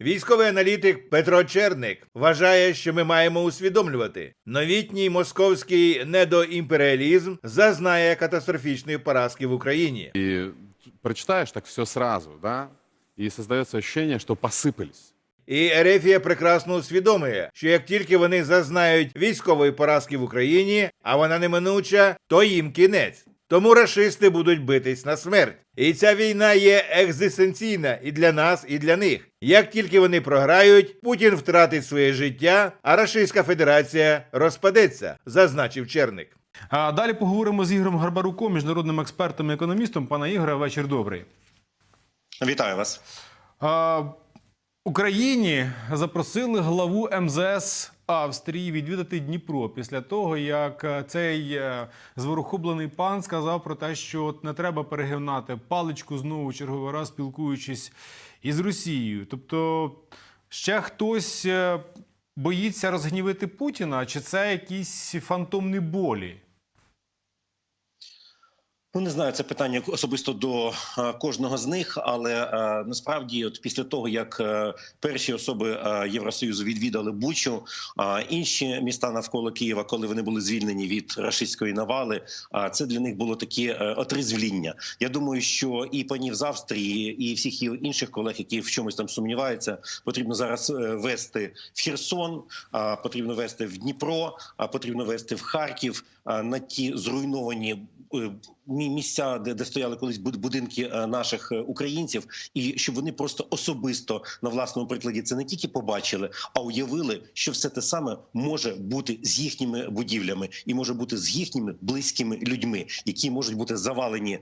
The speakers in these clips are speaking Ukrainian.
Військовий аналітик Петро Черник вважає, що ми маємо усвідомлювати, новітній московський недоімперіалізм зазнає катастрофічної поразки в Україні. И прочитаешь так все сразу, да, и создается ощущение, что посыпались. І Ерефія прекрасно усвідомлює, що як тільки вони зазнають військової поразки в Україні, а вона неминуча, то їм кінець. Тому рашисти будуть битись на смерть. І ця війна є екзистенційна і для нас, і для них. Як тільки вони програють, Путін втратить своє життя, а Рашистська Федерація розпадеться, зазначив Черник. А далі поговоримо з Ігорем Гарбаруком, міжнародним експертом і економістом. Пане Ігоре, вечір добрий. Вітаю вас. А, Україні запросили главу МЗС Австрії відвідати Дніпро після того, як е, цей зворохоблений зворухоблений пан сказав про те, що не треба перегинати паличку знову черговий раз спілкуючись із Росією. Тобто ще хтось е, боїться розгнівити Путіна, чи це якісь фантомні болі? Ну не знаю, це питання особисто до е, кожного з них, але е, насправді, от після того як е, перші особи Євросоюзу відвідали Бучу, інші міста навколо Києва, коли вони були звільнені від рашистської навали, це для них було таке отрезвління. Я думаю, що і панів з Австрії, і всіх інших колег, які в чомусь там сумніваються, потрібно зараз вести в Херсон, потрібно вести в Дніпро, потрібно вести в Харків на ті зруйновані місця, де, де стояли колись буд- будинки е, наших е, українців, і щоб вони просто особисто на власному прикладі це не тільки побачили, а уявили, що все те саме може бути з їхніми будівлями і може бути з їхніми близькими людьми, які можуть бути завалені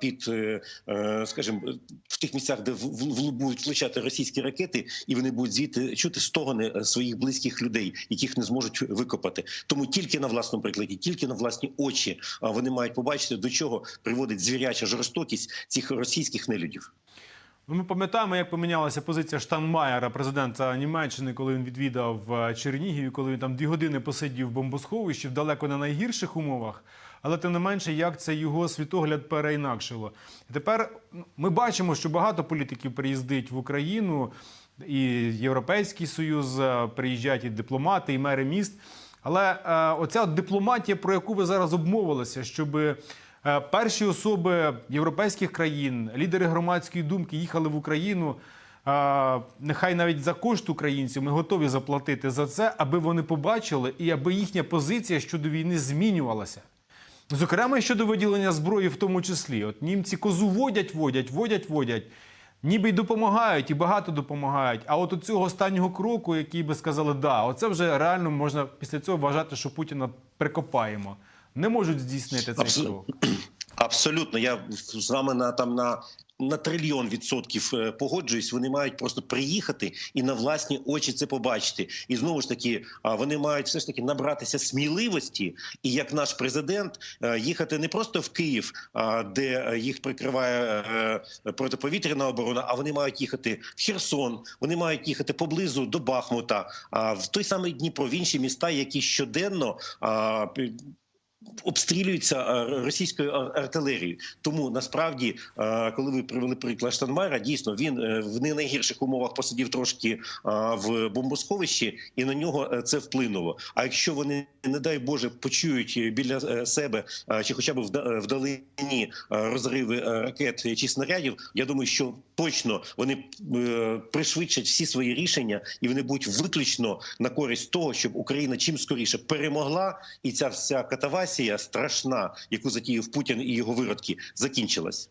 під, е, е, скажімо, в тих місцях, де в, будуть влучати російські ракети, і вони будуть звідти чути стогони своїх близьких людей, яких не зможуть викопати. Тому тільки на власному прикладі, тільки на власні очі вони мають побачити, до чого приводить звіряча жорстокість цих російських нелюдів. Ну, Ми пам'ятаємо, як помінялася позиція Штанмаєра, президента Німеччини, коли він відвідав е, Чернігів, коли він там дві години посидів в бомбосховищі в далеко не найгірших умовах. Але тим не менше, як це його світогляд переінакшило. Тепер ну, ми бачимо, що багато політиків приїздить в Україну, і Європейський Союз е, приїжджають і дипломати, і мери міст. Але е, оця дипломатія, про яку ви зараз обмовилися, щоб е, перші особи європейських країн, лідери громадської думки їхали в Україну. е, Нехай навіть за кошт українців ми готові заплатити за це, аби вони побачили і аби їхня позиція щодо війни змінювалася. Зокрема, щодо виділення зброї, в тому числі. От німці козу водять, водять, водять, водять. Ніби й допомагають, і багато допомагають. А от цього останнього кроку, який би сказали, да, оце вже реально можна після цього вважати, що Путіна прикопаємо. Не можуть здійснити цей Абсо- крок. Абсолютно, я з вами на там на. На трильйон відсотків е, погоджуюсь. Вони мають просто приїхати і на власні очі це побачити. І знову ж таки, вони мають все ж таки набратися сміливості, і як наш президент е, їхати не просто в Київ, де е, їх прикриває протиповітряна оборона, а вони мають їхати в Херсон. Вони мають їхати поблизу до Бахмута, в той самий Дніпро, в інші міста, які щоденно обстрілюються е, російською артилерією. Тому насправді, е, коли ви привели приклад Штанмайера, дійсно він е, в не найгірших умовах посидів трошки в бомбосховищі, і на нього це вплинуло. А якщо вони, не дай Боже, почують біля себе чи хоча б вда- вдалині розриви ракет чи снарядів, я думаю, що точно вони пришвидшать всі свої рішення, і вони будуть виключно на користь того, щоб Україна чим скоріше перемогла, і ця вся катавасія страшна, яку затіяв Путін і його виродки, закінчилась.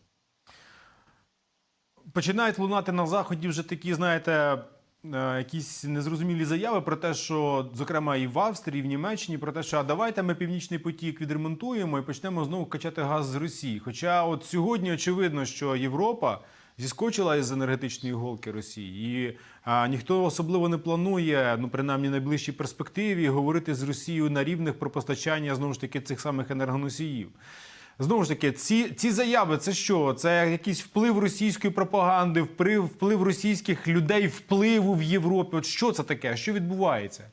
Починають лунати на заході вже такі, знаєте, е, якісь незрозумілі заяви про те, що, зокрема, і в Австрії, і в Німеччині, про те, що а давайте ми північний потік відремонтуємо і почнемо знову качати газ з Росії. Хоча, от сьогодні очевидно, що Європа зіскочила із енергетичної голки Росії, і а, ніхто особливо не планує, ну принаймні в найближчій перспективі, говорити з Росією на рівних про постачання знову ж таки цих самих енергоносіїв. Знову ж таки, ці, ці заяви це що? Це якийсь вплив російської пропаганди, вплив, вплив російських людей, впливу в Європі. От що це таке? Що відбувається?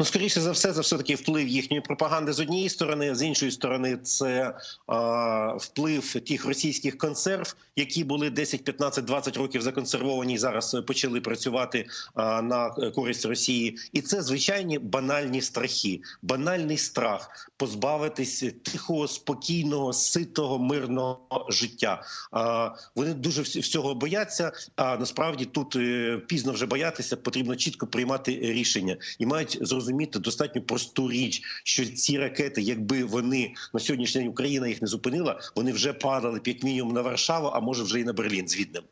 Ну, скоріше за все, це все таки вплив їхньої пропаганди з однієї сторони, з іншої сторони, це а, вплив тих російських консерв, які були 10, 15, 20 років законсервовані і зараз е, почали працювати а, на користь Росії. І це звичайні банальні страхи, банальний страх позбавитись тихого, спокійного, ситого, мирного життя. А, вони дуже вс- всього бояться. А насправді тут е, пізно вже боятися, потрібно чітко приймати рішення і мають зрозуміти достатньо просту річ, що ці ракети, якби вони на сьогоднішній день Україна їх не зупинила, вони вже падали як мінімум на Варшаву, а може вже і на Берлін звідним.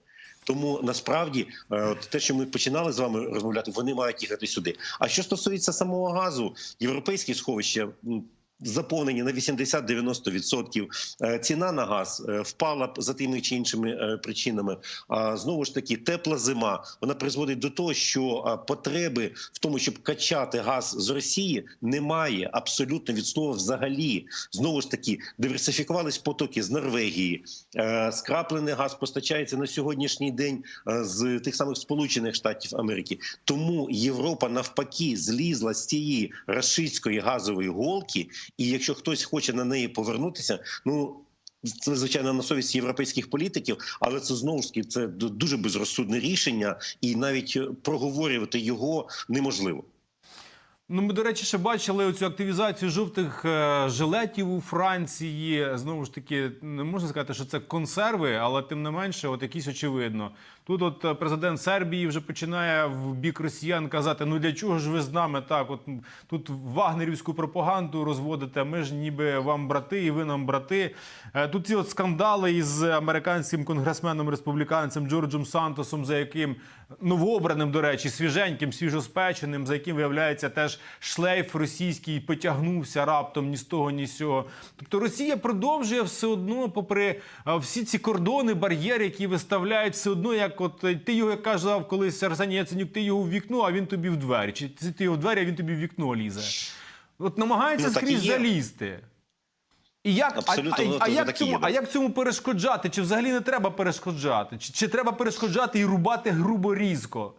Тому насправді е, те, що ми починали з вами розмовляти, вони мають їхати сюди. А що стосується самого газу, європейські сховища. Заповнені на 80-90%. Е, Ціна на газ е, впала за тими чи іншими е, причинами. А знову ж таки, тепла зима вона призводить до того, що потреби в тому, щоб качати газ з Росії, немає абсолютно від слова взагалі. Знову ж таки, диверсифікувались потоки з Норвегії. Скраплений газ постачається на сьогоднішній день з тих самих Сполучених Штатів Америки. Тому Європа навпаки злізла з цієї рашистської газової голки, і якщо хтось хоче на неї повернутися, ну. Це звичайно на совість європейських політиків, але це знову ж таки це ду- дуже безрозсудне рішення, і навіть е, проговорювати його неможливо. Ну, ми, до речі, ще бачили цю активізацію жовтих е, жилетів у Франції. Знову ж таки, не можна сказати, що це консерви, але тим не менше, от якісь очевидно. Тут, от е, президент Сербії вже починає в бік росіян казати: ну для чого ж ви з нами так? От тут вагнерівську пропаганду розводите. Ми ж ніби вам брати, і ви нам брати. Е, Тут ці от скандали із американським конгресменом республіканцем Джорджем Сантосом, за яким новообраним, до речі, свіженьким, свіжоспеченим, за яким виявляється теж шлейф російський потягнувся раптом ні з того, ні з цього. Тобто Росія продовжує все одно, попри всі ці кордони, бар'єри, які виставляють, все одно, як от е, ти його як казав колись Арсеній Яценюк, ти його в вікно, а він тобі в двері. Чи ти його в двері, а він тобі в вікно лізе. От намагається Ну, скрізь залізти. І як, а, Абсолютно, а, воно а, як цьому, а як цьому перешкоджати? Чи взагалі не треба перешкоджати? Чи, чи треба перешкоджати і рубати грубо різко?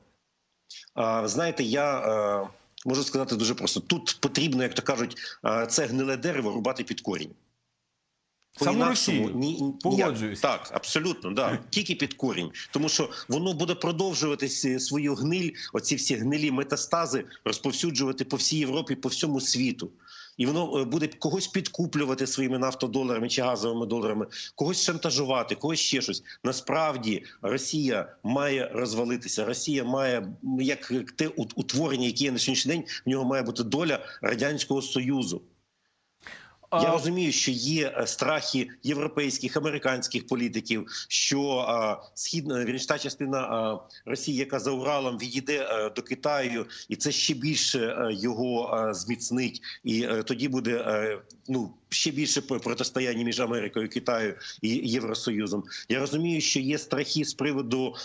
А, Знаєте, я е, можу сказати дуже просто: тут потрібно, як то кажуть, е, це гниле дерево рубати під корінь. По-інакшому ні- ні- Погоджуюсь. Так, абсолютно, да. тільки під корінь. Тому що воно буде продовжувати свою гниль, оці всі гнилі метастази розповсюджувати по всій Європі, по всьому світу. І воно е, буде когось підкуплювати своїми нафтодоларами чи газовими доларами, когось шантажувати, когось ще щось. Насправді Росія має розвалитися. Росія має як те утворення, яке є на сьогоднішній день, в нього має бути доля радянського союзу. Я розумію, що є е, страхи європейських, американських політиків, що східна вірніше, та частина Росії, яка за Уралом відійде е, до Китаю, і це ще більше е, його е, зміцнить, і е, тоді буде е, ну ще більше пр- протистояння між Америкою, Китаю і Євросоюзом. Я розумію, що є страхи з приводу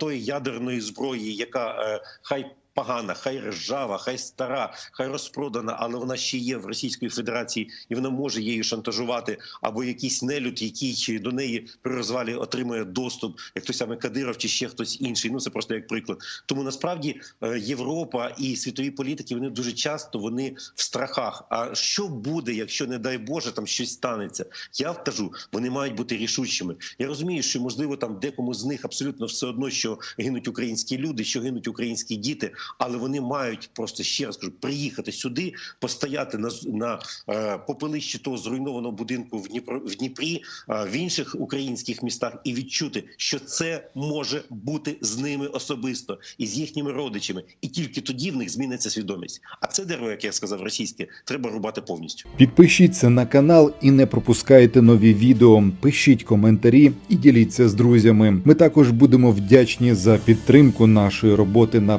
тої ядерної зброї, яка е, хай. Погана, хай ржава, хай стара, хай розпродана, але вона ще є в Російської Федерації, і вона може її шантажувати, або якийсь нелюд, який до неї при розвалі отримує доступ, як той самий Кадиров чи ще хтось інший. Ну це просто як приклад. Тому насправді е, Європа і світові політики вони дуже часто вони в страхах. А що буде, якщо не дай Боже там щось станеться? Я кажу, вони мають бути рішучими. Я розумію, що можливо там декому з них абсолютно все одно, що гинуть українські люди, що гинуть українські діти, але вони мають просто ще раз кажу, приїхати сюди, постояти на на е, попелищі того зруйнованого будинку в Дніпро в Дніпрі, е, в інших українських містах, і відчути, що це може бути з ними особисто і з їхніми родичами, і тільки тоді в них зміниться свідомість. А це дерево, як я сказав, російське, треба рубати повністю. Підпишіться на канал і не пропускайте нові відео. Пишіть коментарі і діліться з друзями. Ми також будемо вдячні за підтримку нашої роботи на